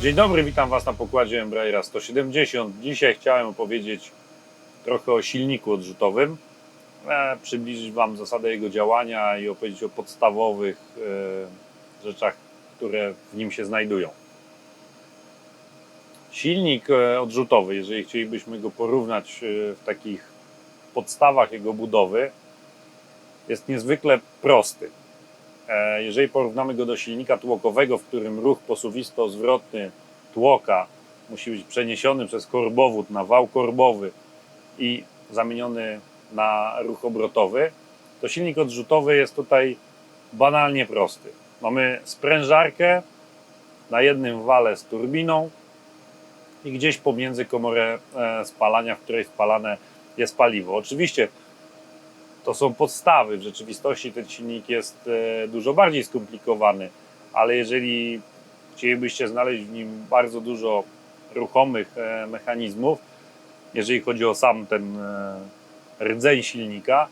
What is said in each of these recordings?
Dzień dobry, witam Was na pokładzie Embraera 170. Dzisiaj chciałem opowiedzieć trochę o silniku odrzutowym, e, przybliżyć Wam zasadę jego działania i opowiedzieć o podstawowych e, rzeczach, które w nim się znajdują. Silnik e, odrzutowy, jeżeli chcielibyśmy go porównać w takich podstawach jego budowy, jest niezwykle prosty. E, Jeżeli porównamy go do silnika tłokowego, w którym ruch posuwisto-zwrotny tłoka musi być przeniesiony przez korbowód na wał korbowy i zamieniony na ruch obrotowy, to silnik odrzutowy jest tutaj banalnie prosty. Mamy sprężarkę na jednym wale z turbiną i gdzieś pomiędzy komorę e, spalania, w której spalane jest paliwo. Oczywiście to są podstawy. W rzeczywistości ten silnik jest e, dużo bardziej skomplikowany, ale jeżeli chcielibyście znaleźć w nim bardzo dużo ruchomych e, mechanizmów, jeżeli chodzi o sam ten e, rdzeń silnika,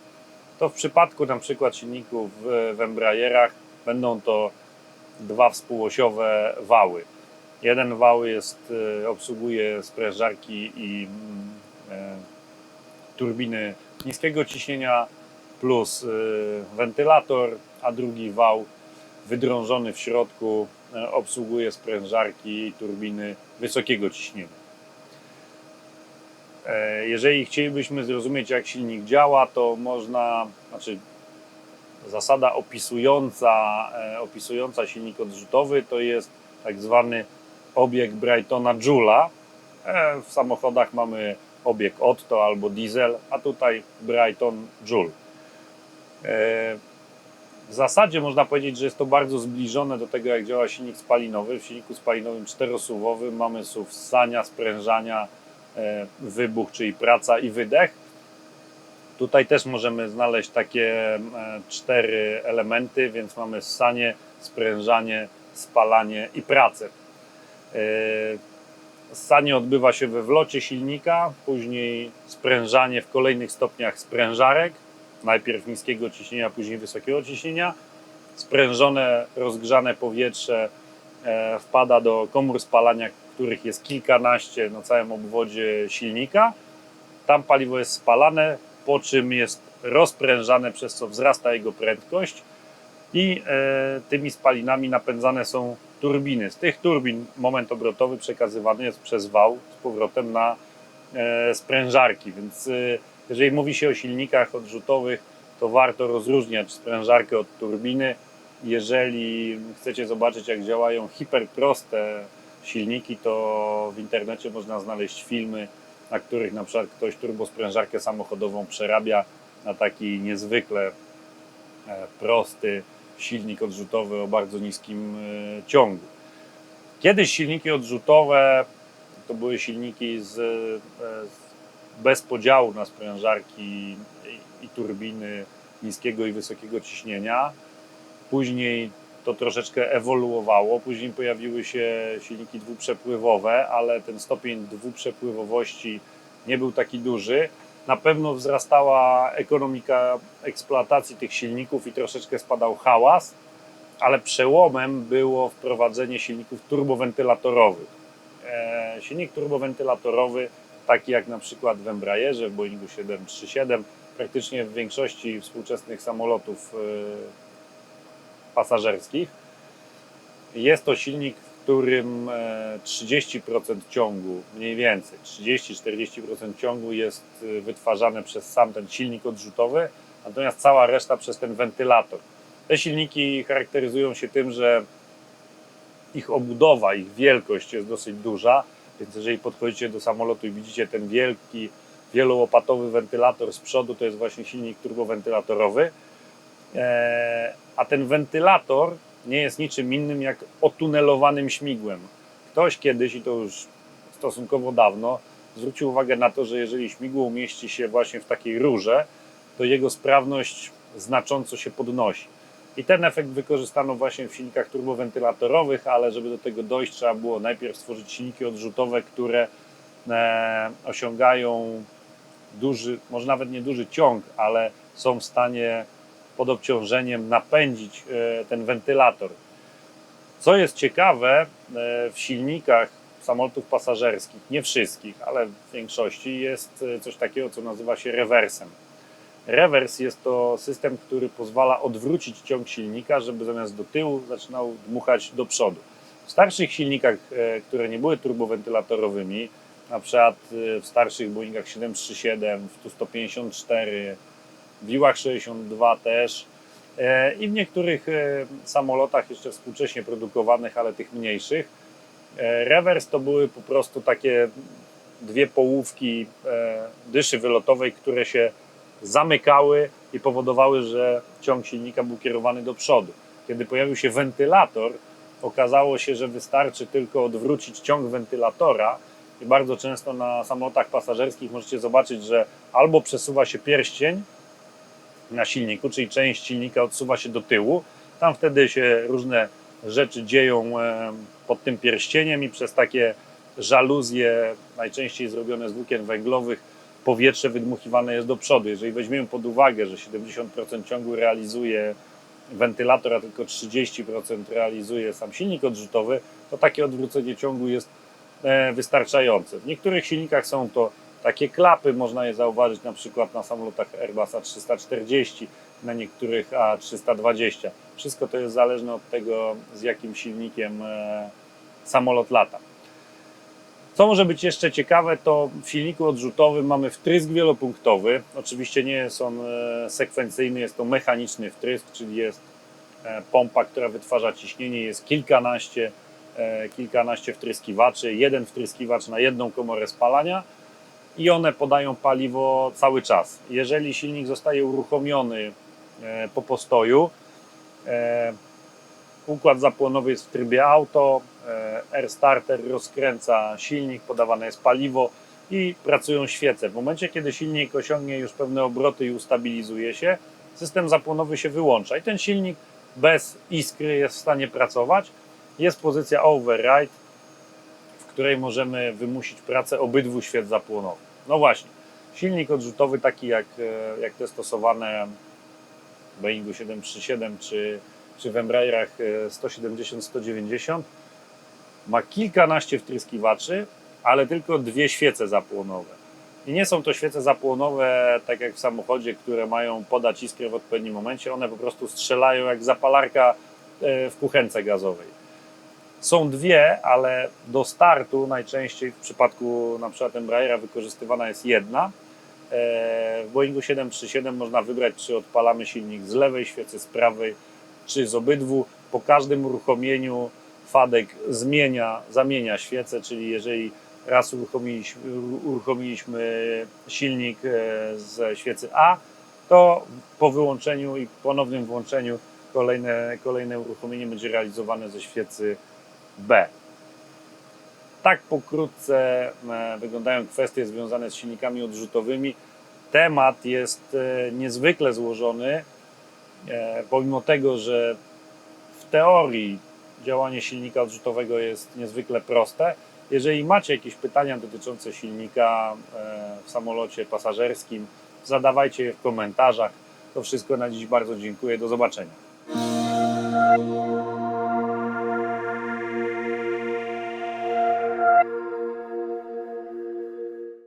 to w przypadku na przykład silników w, Embraerach będą to dwa współosiowe wały. Jeden wał jest, obsługuje sprężarki i mm, turbiny niskiego ciśnienia plus y, wentylator, a drugi wał wydrążony w środku e, obsługuje sprężarki i turbiny wysokiego ciśnienia. E, Jeżeli chcielibyśmy zrozumieć, jak silnik działa, to można, znaczy zasada opisująca, e, opisująca silnik odrzutowy to jest tak zwany obieg Brightona Joula. E, W samochodach mamy obieg Otto albo diesel, a tutaj Brighton Joule. W zasadzie można powiedzieć, że jest to bardzo zbliżone do tego, jak działa silnik spalinowy. W silniku spalinowym czterosuwowym mamy SUV ssania, sprężania, e, wybuch, czyli praca i wydech. Tutaj też możemy znaleźć takie e, cztery elementy, więc mamy ssanie, sprężanie, spalanie i pracę. E, Ssanie odbywa się we wlocie silnika, później sprężanie w kolejnych stopniach sprężarek, najpierw niskiego ciśnienia, później wysokiego ciśnienia. Sprężone, rozgrzane powietrze e, wpada do komór spalania, których jest kilkanaście na całym obwodzie silnika. Tam paliwo jest spalane, po czym jest rozprężane, przez co wzrasta jego prędkość i e, tymi spalinami napędzane są turbiny. Z tych turbin moment obrotowy przekazywany jest przez wał z powrotem na e, sprężarki, więc e, jeżeli mówi się o silnikach odrzutowych, to warto rozróżniać sprężarkę od turbiny. Jeżeli chcecie zobaczyć, jak działają hiperproste silniki, to w internecie można znaleźć filmy, na których na przykład ktoś turbosprężarkę samochodową przerabia na taki niezwykle e, prosty silnik odrzutowy o bardzo niskim e, ciągu. Kiedyś silniki odrzutowe to były silniki z, e, z bez podziału na sprężarki i, turbiny niskiego i wysokiego ciśnienia. Później to troszeczkę ewoluowało. Później pojawiły się silniki dwuprzepływowe, ale ten stopień dwuprzepływowości nie był taki duży. Na pewno wzrastała ekonomika eksploatacji tych silników i troszeczkę spadał hałas, ale przełomem było wprowadzenie silników turbowentylatorowych. E, silnik turbowentylatorowy, taki jak na przykład w Embraerze, w Boeingu 737, praktycznie w większości współczesnych samolotów e, pasażerskich, jest to silnik, w którym e, 30% ciągu, mniej więcej 30-40% ciągu jest e, wytwarzane przez sam ten silnik odrzutowy, natomiast cała reszta przez ten wentylator. Te silniki charakteryzują się tym, że ich obudowa, ich wielkość jest dosyć duża, więc jeżeli podchodzicie do samolotu i widzicie ten wielki, wielołopatowy wentylator z przodu, to jest właśnie silnik turbowentylatorowy. Eee, a ten wentylator nie jest niczym innym jak otunelowanym śmigłem. Ktoś kiedyś, i to już stosunkowo dawno, zwrócił uwagę na to, że jeżeli śmigło umieści się właśnie w takiej rurze, to jego sprawność znacząco się podnosi. I ten efekt wykorzystano właśnie w silnikach turbowentylatorowych, ale żeby do tego dojść, trzeba było najpierw stworzyć silniki odrzutowe, które e, osiągają duży, może nawet nie duży ciąg, ale są w stanie pod obciążeniem napędzić e, ten wentylator. Co jest ciekawe, e, w silnikach samolotów pasażerskich, nie wszystkich, ale w większości jest coś takiego, co nazywa się rewersem. Rewers jest to system, który pozwala odwrócić ciąg silnika, żeby zamiast do tyłu zaczynał dmuchać do przodu. W starszych silnikach, e, które nie były turbowentylatorowymi, na przykład e, w starszych Boeingach 737, w Tu-154, w Iłach 62 też e, i w niektórych samolotach jeszcze współcześnie produkowanych, ale tych mniejszych, rewers to były po prostu takie dwie połówki dyszy wylotowej, które się zamykały i powodowały, że ciąg silnika był kierowany do przodu. Kiedy pojawił się wentylator, okazało się, że wystarczy tylko odwrócić ciąg wentylatora i bardzo często na samolotach pasażerskich możecie zobaczyć, że albo przesuwa się pierścień na silniku, czyli część silnika odsuwa się do tyłu. Tam wtedy się różne rzeczy dzieją e, pod tym pierścieniem i przez takie żaluzje, najczęściej zrobione z włókien węglowych, powietrze wydmuchiwane jest do przodu. Jeżeli weźmiemy pod uwagę, że 70% ciągu realizuje wentylator, a tylko 30% realizuje sam silnik odrzutowy, to takie odwrócenie ciągu jest e, wystarczające. W niektórych silnikach są to takie klapy, można je zauważyć na przykład na samolotach Airbus A340, na niektórych A320. Wszystko to jest zależne od tego, z jakim silnikiem e, samolot lata. Co może być jeszcze ciekawe, to w silniku odrzutowym mamy wtrysk wielopunktowy. Oczywiście nie jest on e, sekwencyjny, jest to mechaniczny wtrysk, czyli jest e, pompa, która wytwarza ciśnienie, jest kilkanaście, e, kilkanaście wtryskiwaczy, jeden wtryskiwacz na jedną komorę spalania i one podają paliwo cały czas. Jeżeli silnik zostaje uruchomiony po postoju, układ zapłonowy jest w trybie auto, e, air starter rozkręca silnik, podawane jest paliwo i pracują świece. W momencie, kiedy silnik osiągnie już pewne obroty i ustabilizuje się, system zapłonowy się wyłącza i ten silnik bez iskry jest w stanie pracować. Jest pozycja override, w której możemy wymusić pracę obydwu świec zapłonowych. No właśnie, silnik odrzutowy taki jak, e, jak te stosowane w Boeingu 737 czy, czy w Embraerach e, 170-190 ma kilkanaście wtryskiwaczy, ale tylko dwie świece zapłonowe. I nie są to świece zapłonowe, tak jak w samochodzie, które mają podać iskrę w odpowiednim momencie. One po prostu strzelają jak zapalarka e, w kuchence gazowej. Są dwie, ale do startu najczęściej w przypadku na przykład Embraera wykorzystywana jest jedna. E, W Boeingu 737 można wybrać, czy odpalamy silnik z lewej świecy, z prawej, czy z obydwu. Po każdym uruchomieniu Fadek zmienia, zamienia świecę, czyli jeżeli raz uruchomiliśmy, uruchomiliśmy silnik e, ze świecy A, to po wyłączeniu i ponownym włączeniu kolejne, kolejne uruchomienie będzie realizowane ze świecy B. Tak pokrótce e, wyglądają kwestie związane z silnikami odrzutowymi. Temat jest e, niezwykle złożony, pomimo tego, że w teorii działanie silnika odrzutowego jest niezwykle proste. Jeżeli macie jakieś pytania dotyczące silnika w samolocie pasażerskim, zadawajcie je w komentarzach. To wszystko na dziś bardzo dziękuję. Do zobaczenia.